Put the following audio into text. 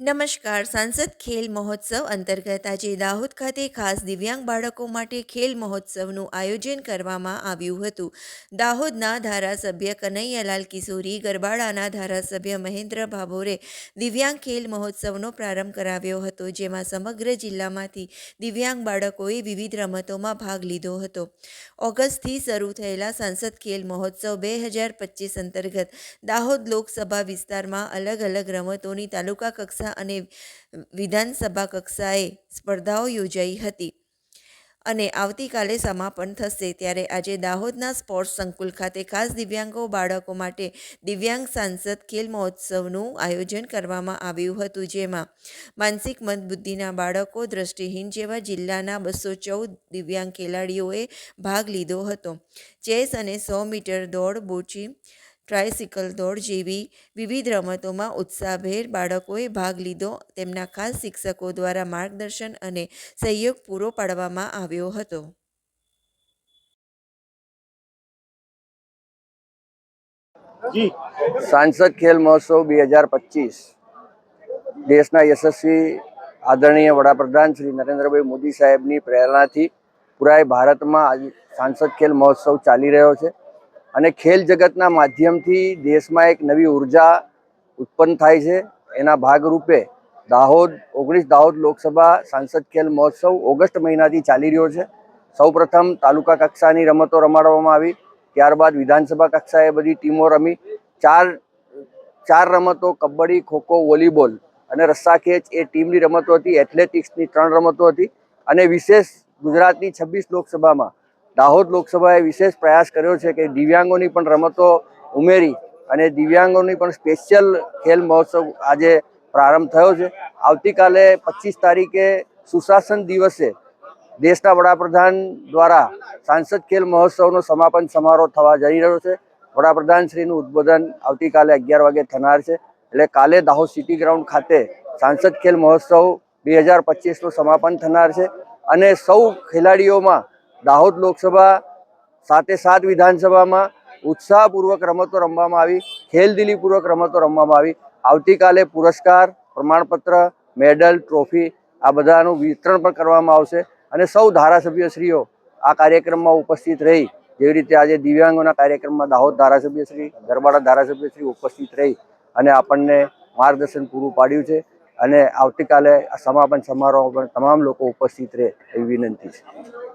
નમસ્કાર. સાંસદ ખેલ મહોત્સવ અંતર્ગત આજે દાહોદ ખાતે ખાસ દિવ્યાંગ બાળકો માટે ખેલ મહોત્સવનું આયોજન કરવામાં આવ્યું હતું. દાહોદના ધારાસભ્ય કનૈયાલાલ કિશોરી, ગરબાડાના ધારાસભ્ય મહેન્દ્ર ભાભોરે દિવ્યાંગ ખેલ મહોત્સવનો પ્રારંભ કરાવ્યો હતો, જેમાં સમગ્ર જિલ્લામાંથી દિવ્યાંગ બાળકોએ વિવિધ રમતોમાં ભાગ લીધો હતો. ઓગસ્ટથી શરૂ થયેલા સાંસદ ખેલ મહોત્સવ બે હજાર પચીસ અંતર્ગત દાહોદ લોકસભા વિસ્તારમાં અલગ અલગ રમતોની તાલુકા કક્ષા અને વિધાનસભા કક્ષાએ સ્પર્ધાઓ યોજાઈ હતી. અને આવતીકાલે સમાપન થશે. ત્યારે આજે દાહોદના સ્પોર્ટ્સ સંકુલ ખાતે ખાસ દિવ્યાંગો બાળકો માટે દિવ્યાંગ સાંસદ ખેલ મહોત્સવનું આયોજન કરવામાં આવ્યું હતું, જેમાં માનસિક મંદબુદ્ધિના બાળકો, દ્રષ્ટિહીન જેવા જિલ્લાના બસો ચૌદ દિવ્યાંગ ખેલાડીઓએ ભાગ લીધો હતો. ચેસ અને સો મીટર દોડ, બોચી ટ્રાયસિકલ દોડ જેવી વિવિધ રમતોમાં ઉત્સાહભેર બાળકોએ ભાગ લીધો. તેમના ખાસ શિક્ષકો દ્વારા માર્ગદર્શન અને સહયોગ પૂરો પાડવામાં આવ્યો હતો. જી. સાંસદ ખેલ મહોત્સવ બે હજાર પચીસ. દેશના યશસ્વી આદરણીય વડાપ્રધાન શ્રી નરેન્દ્રભાઈ મોદી સાહેબની પ્રેરણાથી પૂરા ભારતમાં આજે સાંસદ ખેલ મહોત્સવ ચાલી રહ્યો છે. અને ખેલ જગતના માધ્યમથી દેશમાં એક નવી ઊર્જા ઉત્પન્ન થાય છે. એના ભાગરૂપે દાહોદ, ઓગણીસ દાહોદ લોકસભા સાંસદ ખેલ મહોત્સવ ઓગસ્ટ મહિનાથી ચાલી રહ્યો છે. સૌપ્રથમ તાલુકા કક્ષાની રમતો રમાડવામાં આવી. ત્યારબાદ વિધાનસભા કક્ષાએ બધી ટીમો રમી. ચાર ચાર રમતો, કબડ્ડી, ખોખો, વોલીબોલ અને રસ્સા ખેંચ એ ટીમની રમતો હતી. એથ્લેટિક્સની ત્રણ રમતો હતી. અને વિશેષ ગુજરાતની છવ્વીસ લોકસભામાં દાહોદ લોકસભાએ વિશેષ પ્રયાસ કર્યો છે કે દિવ્યાંગોની પણ રમતો ઉમેરી અને દિવ્યાંગોની પણ સ્પેશિયલ ખેલ મહોત્સવ આજે પ્રારંભ થયો છે. આવતીકાલે પચીસ તારીખે સુશાસન દિવસે દેશના વડાપ્રધાન દ્વારા સાંસદ ખેલ મહોત્સવનો સમાપન સમારોહ થવા જઈ રહ્યો છે. વડાપ્રધાન શ્રીનું ઉદ્બોધન આવતીકાલે અગિયાર વાગે થનાર છે. એટલે કાલે દાહોદ સિટી ગ્રાઉન્ડ ખાતે સાંસદ ખેલ મહોત્સવ બે હજાર પચીસનું સમાપન થનાર છે. અને સૌ ખેલાડીઓમાં દાહોદ લોકસભા, સાથે સાત વિધાનસભામાં ઉત્સાહપૂર્વક રમતો રમવામાં આવી, ખેલદિલીપૂર્વક રમતો રમવામાં આવી. આવતીકાલે પુરસ્કાર, પ્રમાણપત્ર, મેડલ, ટ્રોફી આ બધાનું વિતરણ પણ કરવામાં આવશે અને સૌ ધારાસભ્યશ્રીઓ આ કાર્યક્રમમાં ઉપસ્થિત રહી. જેવી રીતે આજે દિવ્યાંગોના કાર્યક્રમમાં દાહોદ ધારાસભ્યશ્રી, ગરબાડા ધારાસભ્યશ્રી ઉપસ્થિત રહી અને આપણને માર્ગદર્શન પૂરું પાડ્યું છે અને આવતીકાલે સમાપન સમારોહમાં પણ તમામ લોકો ઉપસ્થિત રહે એવી વિનંતી છે.